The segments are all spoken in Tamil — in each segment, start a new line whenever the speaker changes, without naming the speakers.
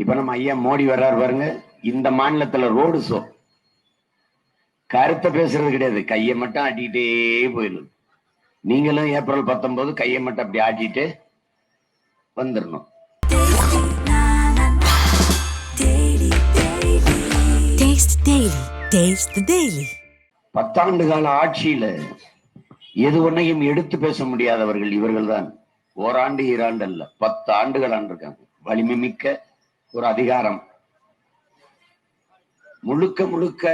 இப்ப நம்ம ஐயா மோடி வர்றாரு பாருங்க இந்த மாநிலத்துல ரோடு ஷோ கருத்தை பேசுறது கிடையாது. கையை மட்டும் ஆட்டிக்கிட்டே போயிடுது. நீங்களும் ஏப்ரல் பத்தொன்பது கையை மட்டும் அப்படி ஆட்டிட்டு வந்துடணும். பத்தாண்டு கால ஆட்சியில எது ஒன்னையும் எடுத்து பேச முடியாதவர்கள் இவர்கள்தான். ஓராண்டு ஈராண்டு அல்ல பத்து ஆண்டுகள் ஆண்டிருக்காங்க. வலிமை மிக்க ஒரு அதிகாரம். முழுக்க முழுக்க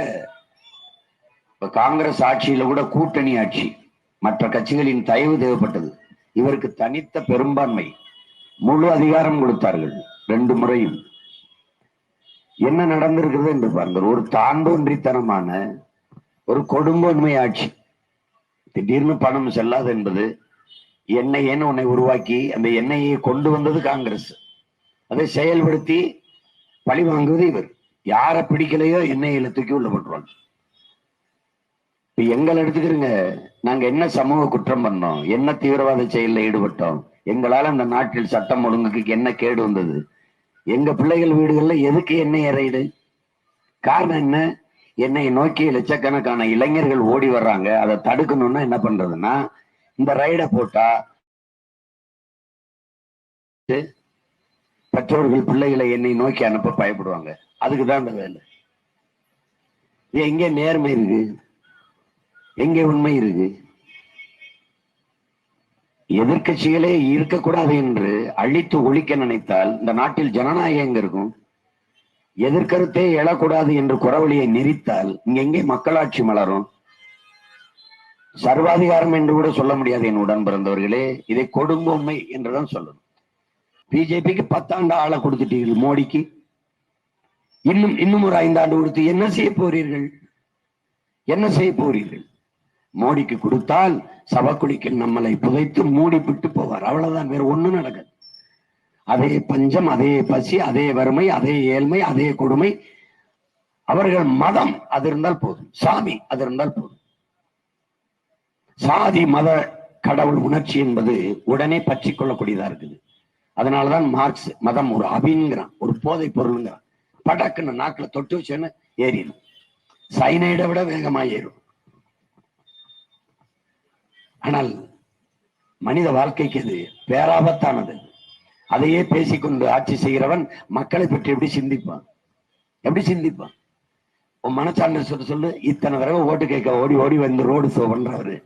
இப்ப காங்கிரஸ் ஆட்சியில கூட கூட்டணி ஆட்சி. மற்ற கட்சிகளின் தயவு தேவைப்பட்டது. இவருக்கு தனித்த பெரும்பான்மை. முழு அதிகாரம் கொடுத்தார்கள். ரெண்டு முறையும். என்ன நடந்திருக்கிறது என்று பாருங்கள். ஒரு தாண்டோன்றித்தனமான ஒரு கொடுங்கோன்மை ஆட்சி. திடீர்னு பணம் செல்லாது என்பது எண்ணெய்ன்னு உன்னை உருவாக்கி அந்த எண்ணெயை கொண்டு வந்தது காங்கிரஸ். அதை செயல்படுத்தி பழி வாங்குவது இவர். யாரை பிடிக்கலையோ எண்ணெயில தூக்கி உள்ள போட்டுருவாங்க. இப்ப எங்களை எடுத்துக்கிறங்க நாங்க என்ன சமூக குற்றம் பண்ணோம்? என்ன தீவிரவாத செயலில் ஈடுபட்டோம்? எங்களால அந்த நாட்டில் சட்டம் ஒழுங்குக்கு என்ன கேடு வந்தது? எங்க பிள்ளைகள் வீடுகள்ல எதுக்கு எண்ணெய் இறையுது காரணம் என்ன? என்னை நோக்கி லட்சக்கணக்கான இளைஞர்கள் ஓடி வர்றாங்க. அதை தடுக்கணும்னா என்ன பண்றதுன்னா இந்த ரைடை போட்டா பெற்றோர்கள் பிள்ளைகளை என்னை நோக்கி அனுப்ப பயப்படுவாங்க. அதுக்குதான் அந்த வேலை. இது எங்க நேர்மை இருக்கு? எங்க உண்மை இருக்கு? எதிர்கட்சிகளே இருக்கக்கூடாது என்று அழித்து ஒழிக்க நினைத்தால் இந்த நாட்டில் ஜனநாயகம் எங்க இருக்கும்? எதிர்கருத்தே எழக்கூடாது என்று குறவழியை நெறித்தால் இங்க எங்கே மக்களாட்சி மலரும்? சர்வாதிகாரம் என்று கூட சொல்ல முடியாது என் உடன் பிறந்தவர்களே. இதை கொடுங்கோன்மை என்றுதான் சொல்லணும். பிஜேபிக்கு பத்தாண்டு ஆளை கொடுத்துட்டீர்கள் மோடிக்கு. இன்னும் இன்னும் ஒரு ஐந்தாண்டு கொடுத்து என்ன செய்ய போறீர்கள்? என்ன செய்ய போறீர்கள்? மோடிக்கு கொடுத்தால் சவக்குழிக்கு நம்மளை புதைத்து மூடி விட்டு போவார். அவ்வளவுதான் வேற ஒண்ணும் நடக்காது. அதே பஞ்சம் அதே பசி அதே வறுமை அதே ஏழ்மை அதே கொடுமை. அவர்கள் மதம் அது இருந்தால் போதும். சாமி அது இருந்தால் போதும். சாதி மத கடவுள் உணர்ச்சி என்பது உடனே பற்றி கொள்ளக்கூடியதா இருக்குது. அதனாலதான் மார்க்ஸ் மதம் ஒரு அபிங்கிறான் ஒரு போதை பொருளுங்கிறான். படக்குன்னு நாக்குல தொட்டு வச்சேன்னு ஏறிடும். சைனைடை விட வேகமா ஏறும். ஆனால் மனித வாழ்க்கைக்கு அது பேராபத்தானது. அதையே பேசிக்கொண்டு ஆட்சி செய்கிறவன் மக்களை பற்றி எப்படி சிந்திப்பான்? எப்படி சிந்திப்பான்? உன் மனச்சான்று சொல்ல சொல்லு. இத்தனை தடவை ஓட்டு கேட்க ஓடி ஓடி வந்து ரோடு சோ பண்றவரு.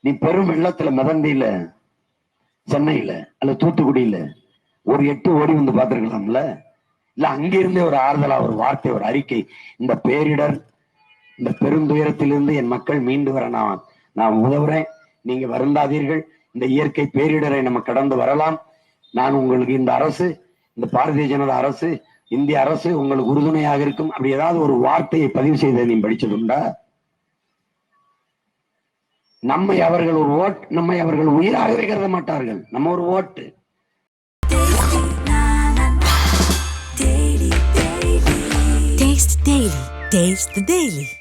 நீ பெரும் வெள்ளத்துல மிதந்தில. சென்னையில அல்ல தூத்துக்குடியில ஒரு எட்டு ஓடி வந்து பார்த்திருக்கலாம்ல? இல்ல அங்கிருந்தே ஒரு ஆறுதலா ஒரு வார்த்தை ஒரு அறிக்கை இந்த பேரிடர் இந்த பெருந்துயரத்திலிருந்து என் மக்கள் மீண்டு வர நான் நான் உதவுறேன். நீங்க வருந்தாதீர்கள். இந்த இயற்கை பேரிடரை நம்ம கடந்து வரலாம். நான் உங்களுக்கு இந்த அரசு இந்த பாரதிய ஜனதா அரசு இந்திய அரசு உங்களுக்கு உறுதுணையாக இருக்கும். அப்படி ஏதாவது ஒரு வார்த்தையை பதிவு செய்த நீ படிச்சதுண்டா? நம்மை அவர்கள் ஒரு ஓட் நம்மை அவர்கள் உயிராகவே கருத மாட்டார்கள் நம்ம ஒரு ஓட்டு
Taste டெய்லி the Daily.